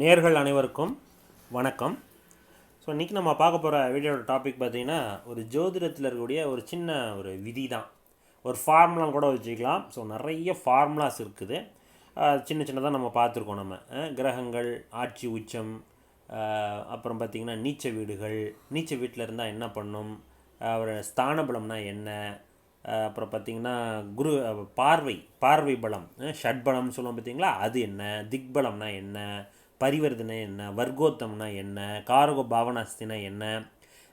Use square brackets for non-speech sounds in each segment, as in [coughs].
நேர்கள் அனைவருக்கும் வணக்கம். ஸோ இன்றைக்கி நம்ம பார்க்க போகிற வீடியோட டாபிக் பார்த்திங்கன்னா ஒரு ஜோதிடத்தில் இருக்கக்கூடிய ஒரு சின்ன ஒரு விதி தான் ஒரு ஃபார்முலாம் கூட வச்சுக்கலாம். ஸோ நிறைய ஃபார்முலாஸ் இருக்குது. சின்ன சின்னதாக நம்ம பார்த்துருக்கோம் நம்ம. கிரகங்கள் ஆட்சி உச்சம் அப்புறம் பார்த்திங்கன்னா நீச்ச வீடுகள் நீச்ச வீட்டில் இருந்தால் என்ன பண்ணும்? அஹ் ஒரு ஸ்தான பலம்னா என்ன அப்புறம் பார்த்திங்கன்னா குரு பார்வை பார்வை பலம் ஷட்பலம்னு சொல்லுவோம் பார்த்திங்களா? அது என்ன? திக்பலம்னா என்ன? பரிவர்த்தனை என்ன? வர்க்கோத்தம்னா என்ன? காரக பாவனாஸ்தினா என்ன?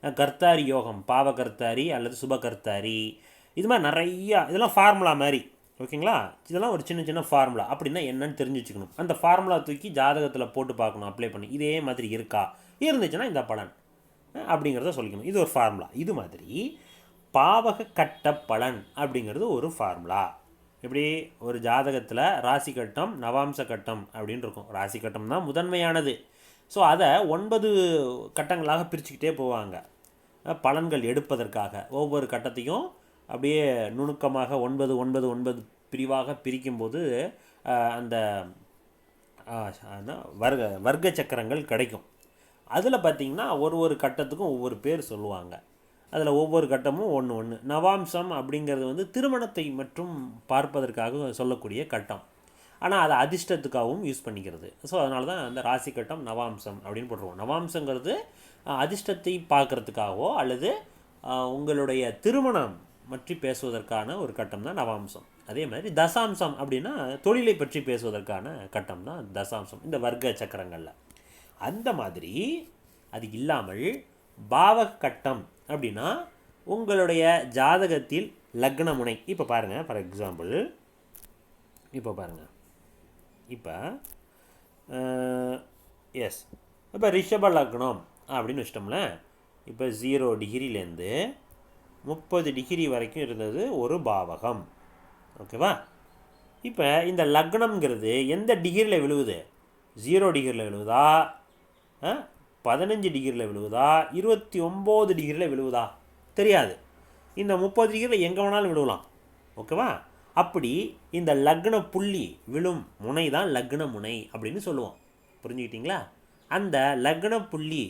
கர்த்தாரி யோகம் பாவகர்த்தாரி அல்லது சுபகர்த்தாரி. இது மாதிரி நிறையா இதெல்லாம் ஃபார்முலா மாதிரி. ஓகேங்களா இதெல்லாம் ஒரு சின்ன சின்ன ஃபார்முலா அப்படின்னா என்னன்னு தெரிஞ்சு வச்சுக்கணும் அந்த ஃபார்முலா தூக்கி ஜாதகத்தில் போட்டு பார்க்கணும் அப்ளை பண்ணி. இதே மாதிரி இருக்கா? இருந்துச்சுன்னா இந்த பலன். அப்படிங்கிறத சொல்லிக்கணும். இது ஒரு ஃபார்முலா இது மாதிரி பாவக கட்ட பலன் அப்படிங்கிறது ஒரு ஃபார்முலா எப்படி ஒரு ஜாதகத்தில் ராசி கட்டம் நவாம்ச கட்டம் அப்படின்னு இருக்கும். ராசி கட்டம் தான் முதன்மையானது. ஸோ அதை ஒன்பது கட்டங்களாக பிரிச்சுக்கிட்டே போவாங்க. பலன்கள் எடுப்பதற்காக. ஒவ்வொரு கட்டத்தையும் அப்படியே நுணுக்கமாக ஒன்பது ஒன்பது ஒன்பது பிரிவாக பிரிக்கும்போது அந்த வர்க்க வர்க்க சக்கரங்கள் கிடைக்கும். அதில் பார்த்தீங்கன்னா ஒரு ஒரு கட்டத்துக்கும் ஒவ்வொரு பேர் சொல்லுவாங்க. அதில் ஒவ்வொரு கட்டமும் ஒன்று ஒன்று நவாம்சம் அப்படிங்கிறது வந்து திருமணத்தை மற்றும் பார்ப்பதற்காக சொல்லக்கூடிய கட்டம். ஆனால் அதை அதிர்ஷ்டத்துக்காகவும் யூஸ் பண்ணிக்கிறது. ஸோ அதனால தான் அந்த ராசி கட்டம் நவாம்சம் அப்படின்னு போட்டுருவோம் நவாம்சங்கிறது அதிர்ஷ்டத்தை பார்க்குறதுக்காகவோ அல்லது உங்களுடைய திருமணம் பற்றி பேசுவதற்கான ஒரு கட்டம் தான் நவாம்சம். அதே மாதிரி தசாம்சம் அப்படின்னா தொழிலை பற்றி பேசுவதற்கான கட்டம் தான் தசாம்சம் இந்த வர்க்க சக்கரங்களில். அந்த மாதிரி அது இல்லாமல் பாவக கட்டம் அப்படின்னா உங்களுடைய ஜாதகத்தில் லக்ன முனை இப்போ பாருங்கள் ஃபார் எக்ஸாம்பிள் இப்போ பாருங்கள் இப்போ எஸ் இப்போ ரிஷப லக்னம் அப்படின்னு வச்சிட்டோம்ல இப்போ ஜீரோ டிகிரிலேருந்து முப்பது டிகிரி வரைக்கும் இருந்தது ஒரு பாவகம். ஓகேவா இப்போ இந்த லக்னம்ங்கிறது எந்த டிகிரியில் விழுவுது? ஜீரோ டிகிரியில் விழுவுதா? ஆ, பதினஞ்சு டிகிரியில் விழுவுதா? இருபத்தி ஒம்பது டிகிரியில் விழுவுதா? தெரியாது. இந்த முப்பது டிகிரியில் எங்கே வேணாலும் விழுவலாம். ஓகேவா அப்படி இந்த லக்ன புள்ளி விழும் முனை தான் லக்ன முனை அப்படின்னு சொல்லுவோம். புரிஞ்சுக்கிட்டீங்களா? அந்த லக்ன புள்ளி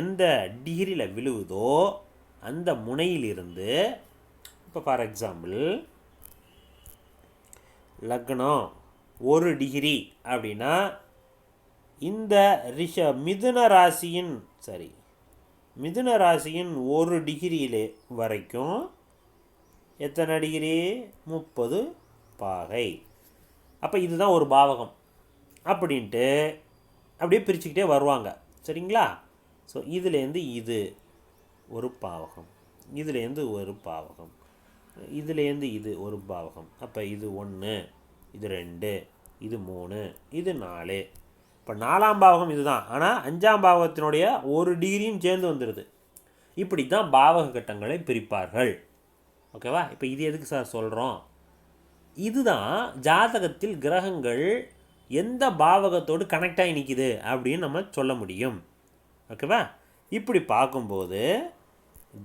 எந்த டிகிரியில் விழுவுதோ அந்த முனையிலிருந்து இப்போ ஃபார் எக்ஸாம்பிள் லக்னம் ஒரு டிகிரி அப்படின்னா இந்த ரிஷ மிதுன ராசியின் சரி மிதுன ராசியின் ஒரு டிகிரியிலே வரைக்கும் எத்தனை டிகிரி? முப்பது பாகை. அப்போ இதுதான் ஒரு பாவகம். அப்படின்ட்டு அப்படியே பிரிச்சுக்கிட்டே வருவாங்க. சரிங்களா? ஸோ இதுலேருந்து இது ஒரு பாவகம். இதுலேருந்து ஒரு பாவகம். இதுலேருந்து இது ஒரு பாவகம். அப்போ இது ஒன்று இது ரெண்டு இது மூணு இது நாலு. இப்போ நாலாம் பாவகம் இதுதான். ஆனால் அஞ்சாம் பாவகத்தினுடைய ஒரு டிகிரியும் சேர்ந்து வந்துடுது இப்படி தான் பாவக கட்டங்களை பிரிப்பார்கள். ஓகேவா இப்போ இது எதுக்கு சார் சொல்கிறோம் இதுதான் ஜாதகத்தில் கிரகங்கள் எந்த பாவகத்தோடு கனெக்ட் ஆகி நிற்கிது அப்படின்னு நம்ம சொல்ல முடியும். ஓகேவா இப்படி பார்க்கும்போது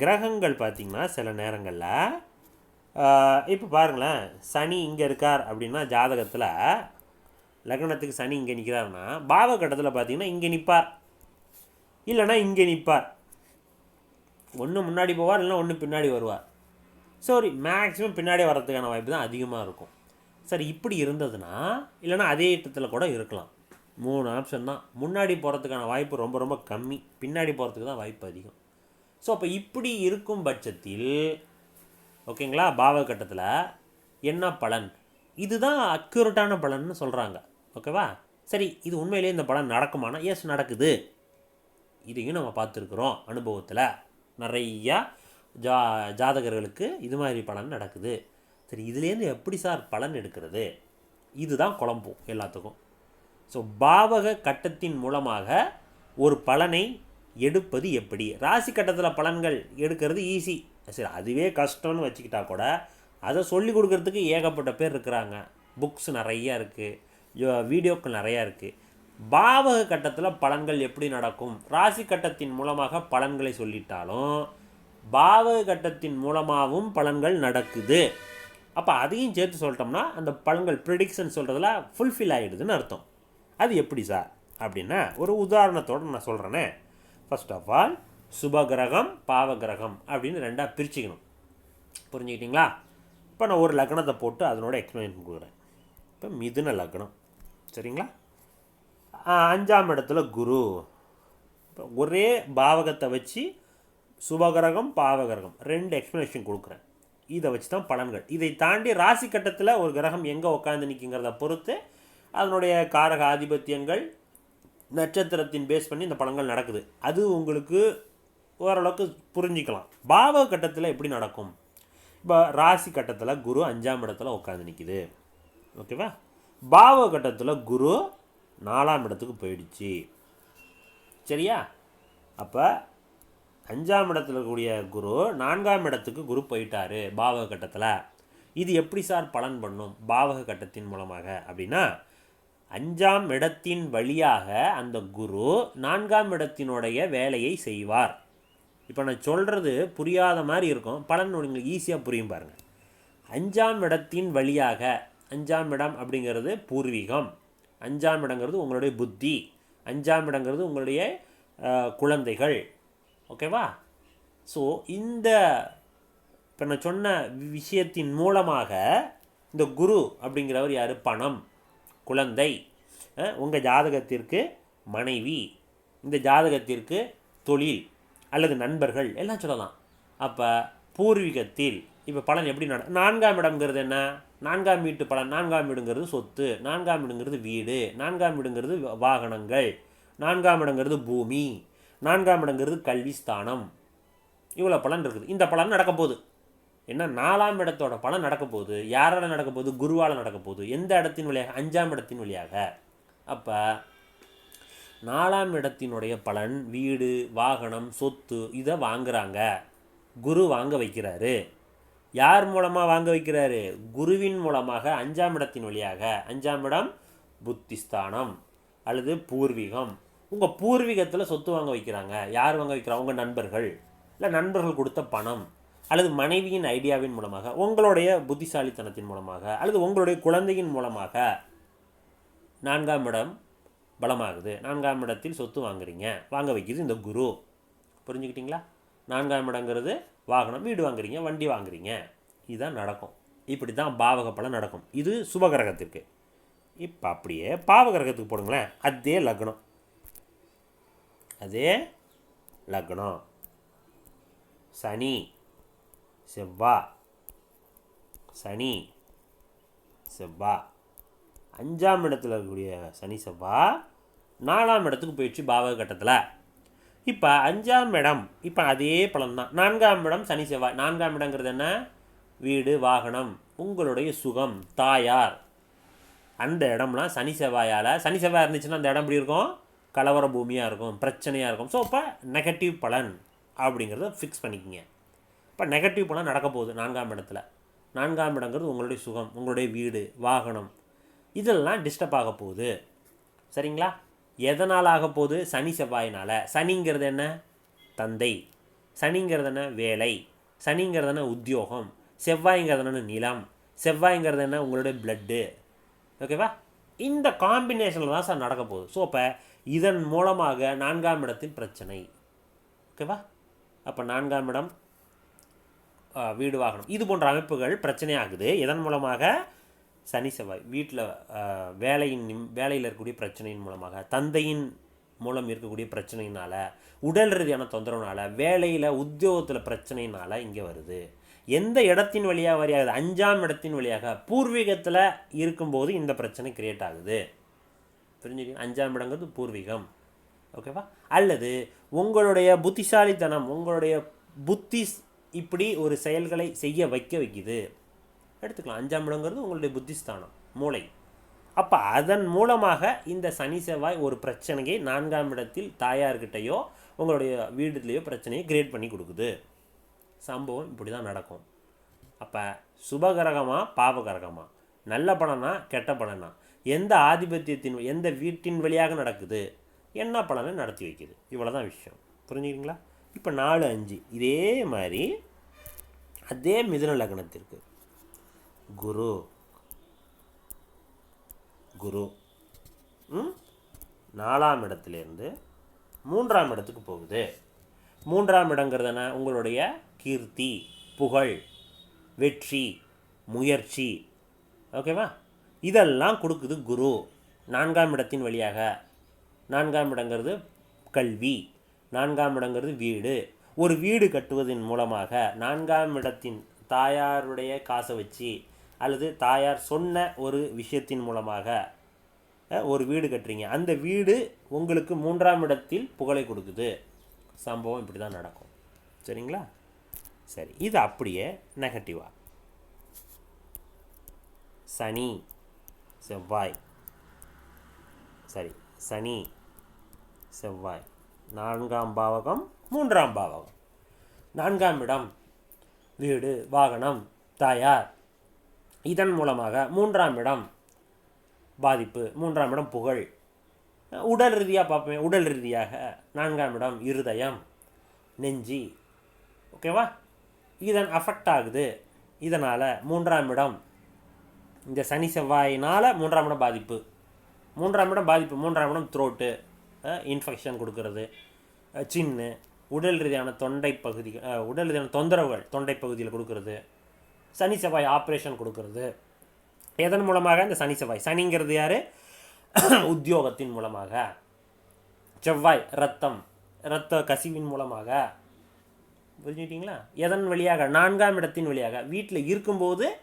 கிரகங்கள் பார்த்திங்கன்னா சில நேரங்களில் இப்போ பாருங்களேன் சனி இங்கே இருக்கார் அப்படின்னா ஜாதகத்தில் லக்னத்துக்கு சனி இங்கே நிற்கிறாருன்னா பாவகட்டத்தில் பார்த்தீங்கன்னா இங்கே நிற்பார் இல்லைன்னா இங்கே நிற்பார் ஒன்று முன்னாடி போவார் இல்லைன்னா ஒன்று பின்னாடி வருவார். சரி மேக்ஸிமம் பின்னாடி வர்றதுக்கான வாய்ப்பு தான் அதிகமாக இருக்கும். சரி இப்படி இருந்ததுன்னா இல்லைன்னா அதே இடத்துல கூட இருக்கலாம். மூணு ஆப்ஷன் தான். முன்னாடி போகிறதுக்கான வாய்ப்பு ரொம்ப ரொம்ப கம்மி. பின்னாடி போகிறதுக்கு தான் வாய்ப்பு அதிகம். ஸோ அப்போ இப்படி இருக்கும் பட்சத்தில் ஓகேங்களா பாவ கட்டத்தில் என்ன பலன்? இதுதான் அக்யூரட்டான பலன்னு சொல்கிறாங்க ஓகேவா? சரி இது உண்மையிலேயே இந்த பலன் நடக்குமானா? எஸ் நடக்குது. இதையும் நம்ம பார்த்துருக்குறோம் அனுபவத்தில். நிறையா ஜா ஜாதகர்களுக்கு இது மாதிரி பலன் நடக்குது. சரி இதுலேருந்து எப்படி சார் பலன் எடுக்கிறது? இதுதான் குழம்பும் எல்லாத்துக்கும். ஸோ பாவக கட்டத்தின் மூலமாக ஒரு பலனை எடுப்பது எப்படி? ராசி கட்டத்தில் பலன்கள் எடுக்கிறது ஈஸி சரி அதுவே கஷ்டம்னு வச்சுக்கிட்டா கூட அதை சொல்லி கொடுக்கறதுக்கு ஏகப்பட்ட பேர் இருக்கிறாங்க. புக்ஸ் நிறையா இருக்குது வீடியோக்கள் நிறையா இருக்குது பாவக கட்டத்தில் பலன்கள் எப்படி நடக்கும்? ராசி கட்டத்தின் மூலமாக பலன்களை சொல்லிட்டாலும் பாவக கட்டத்தின் மூலமாகவும் பலன்கள் நடக்குது. அப்போ அதையும் சேர்த்து சொல்லிட்டோம்னா அந்த பலன்கள் ப்ரிடிக்ஷன் சொல்கிறதுல ஃபுல்ஃபில் ஆகிடுதுன்னு அர்த்தம். அது எப்படி சார் அப்படின்னா ஒரு உதாரணத்தோடு நான் சொல்கிறேனே ஃபஸ்ட் ஆஃப் ஆல் சுபகிரகம் பாவகிரகம் அப்படின்னு ரெண்டாக பிரிச்சுக்கணும். புரிஞ்சுக்கிட்டீங்களா? இப்போ நான் ஒரு லக்னத்தை போட்டு அதனோட எக்ஸ்பிளைன் கொடுக்குறேன். இப்போ மிதுன லக்னம். சரிங்களா? அஞ்சாம் இடத்துல குரு. இப்போ ஒரே பாவகத்தை வச்சு சுபகிரகம் பாவகிரகம் ரெண்டு எக்ஸ்ப்ளனேஷன் கொடுக்குறேன். இதை வச்சு தான் பலன்கள். இதை தாண்டி ராசி கட்டத்தில் ஒரு கிரகம் எங்கே உட்காந்து நிற்குங்கிறத பொறுத்து அதனுடைய காரக ஆதிபத்தியங்கள் நட்சத்திரத்தின் பேஸ் பண்ணி இந்த பலன்கள் நடக்குது. அது உங்களுக்கு ஓரளவுக்கு புரிஞ்சிக்கலாம். பாவக கட்டத்தில் எப்படி நடக்கும்? இப்போ ராசி கட்டத்தில் குரு அஞ்சாம் இடத்துல உட்காந்து நிற்கிது ஓகேவா? பாவக கட்டத்தில் குரு நாலாம் இடத்துக்கு போயிடுச்சு. சரியா? அப்போ அஞ்சாம் இடத்துல இருக்கக்கூடிய குரு நான்காம் இடத்துக்கு குரு போயிட்டாரு பாவக கட்டத்தில் இது எப்படி சார் பலன் பண்ணும் பாவக கட்டத்தின் மூலமாக? அப்படின்னா அஞ்சாம் இடத்தின் வழியாக அந்த குரு நான்காம் இடத்தினுடைய வேலையை செய்வார். இப்போ நான் சொல்கிறது புரியாத மாதிரி இருக்கும். பலன் உங்களுக்கு ஈஸியாக புரியும் பாருங்கள் அஞ்சாம் இடத்தின் வழியாக அஞ்சாம் இடம் அப்படிங்கிறது பூர்வீகம். அஞ்சாம் இடங்கிறது உங்களுடைய புத்தி. அஞ்சாம் இடங்கிறது உங்களுடைய குழந்தைகள். ஓகேவா? ஸோ இந்த இப்போ நான் சொன்ன விஷயத்தின் மூலமாக இந்த குரு அப்படிங்கிறவர் யார்? பணம். குழந்தை. உங்கள் ஜாதகத்திற்கு மனைவி. இந்த ஜாதகத்திற்கு தொழில் அல்லது நண்பர்கள் எல்லாம் சொல்லலாம். அப்போ பூர்வீகத்தில் இப்போ பலன் எப்படி நட நான்காம் இடம்ங்கிறது என்ன? நான்காம் வீட்டு பலன் நான்காம் வீடுங்கிறது சொத்து நான்காம் வீடுங்கிறது வீடு நான்காம் வீடுங்கிறது வ- வாகனங்கள் நான்காம் இடங்கிறது பூமி நான்காம் இடங்கிறது கல்வி ஸ்தானம் இவ்வளோ பலன் இருக்குது. இந்த பலன் நடக்க போகுது. என்ன நாலாம் இடத்தோட பலன் நடக்க போகுது. யாரால் நடக்க போகுது? குருவால் நடக்க போகுது. எந்த இடத்தின் வழியாக? அஞ்சாம் இடத்தின் வழியாக. அப்போ நாலாம் இடத்தினுடைய பலன் வீடு வாகனம் சொத்து இதை வாங்குறாங்க. குரு வாங்க வைக்கிறாரு. யார் மூலமாக வாங்க வைக்கிறாரு? குருவின் மூலமாக அஞ்சாம் இடத்தின் வழியாக. அஞ்சாம் இடம் புத்திஸ்தானம் அல்லது பூர்வீகம். உங்கள் பூர்வீகத்தில் சொத்து வாங்க வைக்கிறாங்க. யார் வாங்க வைக்கிறாங்க உங்கள் நண்பர்கள். இல்லை நண்பர்கள் கொடுத்த பணம் அல்லது மனைவியின் ஐடியாவின் மூலமாக உங்களுடைய புத்திசாலித்தனத்தின் மூலமாக அல்லது உங்களுடைய குழந்தையின் மூலமாக நான்காம் இடம் பலமாகுது. நான்காம் இடத்தில் சொத்து வாங்குறீங்க. வாங்க வைக்கிறது இந்த குரு. புரிஞ்சுக்கிட்டீங்களா? நான்காம் இடங்கிறது வாகனம் வீடு வாங்குறீங்க வண்டி வாங்குறீங்க. இதுதான் நடக்கும். இப்படி தான் பாவக பலன் நடக்கும். இது சுபகிரகத்திற்கு. இப்போ அப்படியே பாவகிரகத்துக்கு போடுங்களேன். அதே லக்னம். அதே லக்னம். சனி செவ்வா. சனி செவ்வா. அஞ்சாம் இடத்துல இருக்கக்கூடிய சனி செவ்வா. நாலாம் இடத்துக்கு போயிடுச்சு பாவக கட்டத்தில். இப்போ அஞ்சாம் இடம். இப்போ அதே பலன் தான் நான்காம் இடம் சனி செவ்வாய். நான்காம் இடங்கிறது என்ன? வீடு வாகனம். உங்களுடைய சுகம். தாயார். அந்த இடம்லாம் சனி செவ்வாயால் சனி செவ்வாய் இருந்துச்சுன்னா அந்த இடம் எப்படி இருக்கும்? கலவர பூமியாக இருக்கும். பிரச்சனையாக இருக்கும். ஸோ இப்போ நெகட்டிவ் பலன் அப்படிங்கிறத ஃபிக்ஸ் பண்ணிக்கிங்க. இப்போ நெகட்டிவ் பலன் நடக்க போகுது நான்காம் இடத்துல. நான்காம் இடங்கிறது உங்களுடைய சுகம் உங்களுடைய வீடு வாகனம். இதெல்லாம் டிஸ்டர்ப் ஆக போகுது. சரிங்களா? எதனால் ஆக போகுது? சனி செவ்வாயினால். சனிங்கிறது என்ன? தந்தை. சனிங்கிறது என்ன? வேலை. சனிங்கிறது என்ன? உத்தியோகம். செவ்வாய்ங்கிறது என்ன நிலம். செவ்வாய்ங்கிறது என்ன? உங்களுடைய பிளட்டு ஓகேவா இந்த காம்பினேஷனில் தான் சார் நடக்க போகுது. ஸோ அப்போ இதன் மூலமாக நான்காம் இடத்தின் பிரச்சனை. ஓகேவா அப்போ நான்காம் இடம் வீடு வாகனம். இது போன்ற அமைப்புகள் பிரச்சனையாகுது. இதன் மூலமாக சனி செவ்வாய் வீட்டில் வேலையின் வேலையில் இருக்கக்கூடிய பிரச்சனையின் மூலமாக தந்தையின் மூலம் இருக்கக்கூடிய பிரச்சனையினால் உடல் ரீதியான தொந்தரவுனால வேலையில் உத்தியோகத்தில் பிரச்சனையினால் இங்கே வருது. எந்த இடத்தின் வழியாக வழியாகுது? அஞ்சாம் இடத்தின் வழியாக பூர்வீகத்தில் இருக்கும்போது இந்த பிரச்சனை கிரியேட் ஆகுது. புரிஞ்சுக்க அஞ்சாம் இடங்கிறது பூர்வீகம். ஓகேவா அல்லது உங்களுடைய புத்திசாலித்தனம் உங்களுடைய புத்தி இப்படி ஒரு செயல்களை செய்ய வைக்க வைக்குது. எடுத்துக்கலாம். அஞ்சாம் இடங்கிறது உங்களுடைய புத்திஸ்தானம் மூளை. அப்போ அதன் மூலமாக இந்த சனி செவ்வாய் ஒரு பிரச்சனையை நான்காம் இடத்தில் தாயார்கிட்டையோ உங்களுடைய வீடுலேயோ பிரச்சனையை கிரியேட் பண்ணி கொடுக்குது. சம்பவம் இப்படி தான் நடக்கும். அப்போ சுபகரகமாக பாவகரகமாக நல்ல பலனா கெட்ட பலனா? எந்த ஆதிபத்தியத்தின் எந்த வீட்டின் வழியாக நடக்குது? என்ன பலனை நடத்தி வைக்குது? இவ்வளோ தான் விஷயம். புரிஞ்சுக்கிறீங்களா? இப்போ நாலு அஞ்சு. இதே மாதிரி அதே மிதுன லக்னத்திற்கு குரு. குரு. ம்? நாலாம் இடத்துலேருந்து மூன்றாம் இடத்துக்கு போகுது. மூன்றாம் இடங்கிறதுனா உங்களுடைய கீர்த்தி புகழ் வெற்றி முயற்சி. ஓகேவா இதெல்லாம் கொடுக்குது குரு. நான்காம் இடத்தின் வழியாக. நான்காம் இடங்கிறது கல்வி. நான்காம் இடங்கிறது வீடு. ஒரு வீடு கட்டுவதன் மூலமாக நான்காம் இடத்தின் தாயாருடைய காசை வச்சு அல்லது தாயார் சொன்ன ஒரு விஷயத்தின் மூலமாக ஒரு வீடு கட்டுறீங்க. அந்த வீடு உங்களுக்கு மூன்றாம் இடத்தில் புகழை கொடுக்குது. சம்பவம் இப்படி தான் நடக்கும். சரிங்களா? சரி இது அப்படியே நெகட்டிவாக சனி செவ்வாய். சரி சனி செவ்வாய். நான்காம் பாவகம் மூன்றாம் பாவகம். நான்காம் இடம் வீடு வாகனம் தாயார். இதன் மூலமாக மூன்றாம் இடம் பாதிப்பு மூன்றாம் இடம் புகழ். உடல் ரீதியாக பார்ப்பேன் உடல் ரீதியாக நான்காம் இடம் இருதயம் நெஞ்சி. ஓகேவா இதன் அஃபெக்ட் ஆகுது. இதனால் மூன்றாம் இடம் இந்த சனி செவ்வாயினால் மூன்றாம் இடம் பாதிப்பு. மூன்றாம் இடம் பாதிப்பு மூன்றாம் இடம் த்ரோட்டு இன்ஃபெக்ஷன் கொடுக்கறது. சின்னு உடல் ரீதியான தொண்டை பகுதி உடல் ரீதியான தொந்தரவுகள் தொண்டை பகுதியில் கொடுக்கறது. சனி செவ்வாய் ஆப்ரேஷன் கொடுக்கறது. எதன் மூலமாக? இந்த சனி செவ்வாய். சனிங்கிறது யார்? [coughs] உத்தியோகத்தின் மூலமாக. செவ்வாய் ரத்தம் இரத்த கசிவின் மூலமாக. புரிஞ்சுக்கிட்டீங்களா? எதன் வழியாக? நான்காம் இடத்தின் வழியாக. வீட்டில் இருக்கும்போது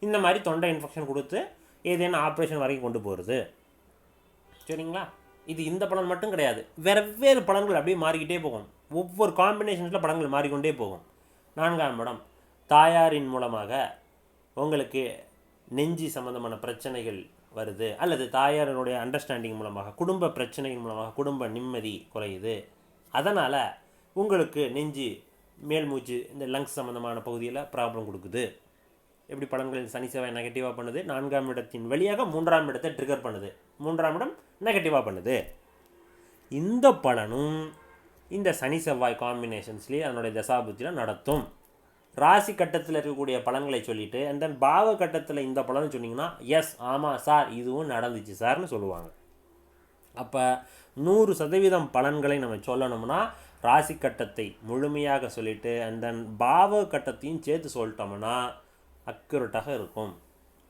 இந்த மாதிரி தொண்டை இன்ஃபெக்ஷன் கொடுத்து ஏதேனும் ஆப்ரேஷன் வரைக்கும் கொண்டு போகிறது சரிங்களா? இது இந்த பலன் மட்டும் கிடையாது. வெவ்வேறு பலன்கள் அப்படியே மாறிக்கிட்டே போகும். ஒவ்வொரு காம்பினேஷன்ஸில் பலன்கள் மாறிக்கொண்டே போகும். நான்காம் இடம். தாயாரின் மூலமாக உங்களுக்கு நெஞ்சி சம்பந்தமான பிரச்சனைகள் வருது அல்லது தாயாரனுடைய அண்டர்ஸ்டாண்டிங் மூலமாக குடும்ப பிரச்சனையின் மூலமாக குடும்ப நிம்மதி குறையுது. அதனால் உங்களுக்கு நெஞ்சு மேல் மூச்சு இந்த லங்ஸ் சம்மந்தமான பகுதியில் ப்ராப்ளம் கொடுக்குது. எப்படி பலன்கள் சனி செவ்வாய் நெகட்டிவாக பண்ணுது நான்காம் இடத்தின் வழியாக மூன்றாம் இடத்தை ட்ரிகர் பண்ணுது. மூன்றாம் இடம் நெகட்டிவாக பண்ணுது. இந்த பலனும் இந்த சனி செவ்வாய் காம்பினேஷன்ஸ்லேயே அதனுடைய தசாபுத்தியில் நடத்தும். ராசி கட்டத்தில் இருக்கக்கூடிய பலன்களை சொல்லிட்டு அண்ட் தென் பாவ கட்டத்தில் இந்த பலன் சொன்னீங்கன்னா எஸ் ஆமாம் சார் இதுவும் நடந்துச்சு சார்னு சொல்லுவாங்க. அப்போ நூறு சதவீதம் பலன்களை நம்ம சொல்லணும்னா ராசி கட்டத்தை முழுமையாக சொல்லிட்டு அண்ட் தென் பாவ கட்டத்தையும் சேர்த்து சொல்லிட்டோம்னா அக்யூரட்டாக இருக்கும்.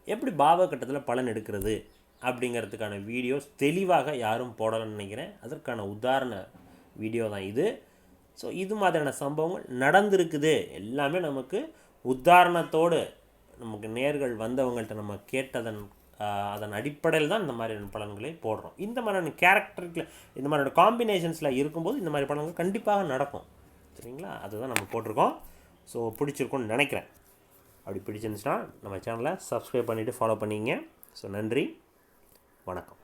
எப்படி பாவ கட்டத்தில் பலன் எடுக்கிறது அப்படிங்கிறதுக்கான வீடியோஸ் தெளிவாக யாரும் போடலன்னு நினைக்கிறேன். அதற்கான உதாரண வீடியோ தான் இது. ஸோ இது மாதிரியான சம்பவங்கள் நடந்திருக்குது. எல்லாமே நமக்கு உதாரணத்தோடு நமக்கு நேர்கள் வந்தவங்கள்ட்ட நம்ம கேட்டதன் அதன் அடிப்படையில் தான் இந்த மாதிரியான பலன்களை போடுறோம். இந்த மாதிரியான கேரக்டருக்கு இந்த மாதிரியான காம்பினேஷன்ஸில் இருக்கும்போது இந்த மாதிரி பலன்கள் கண்டிப்பாக நடக்கும். சரிங்களா? அதுதான் நம்ம போட்டிருக்கோம். ஸோ பிடிச்சிருக்கும்னு நினைக்கிறேன். அப்படி பிடிச்சிருந்துச்சுன்னா நம்ம சேனலை சப்ஸ்கிரைப் பண்ணிவிட்டு ஃபாலோ பண்ணிங்க. ஸோ நன்றி. வணக்கம்.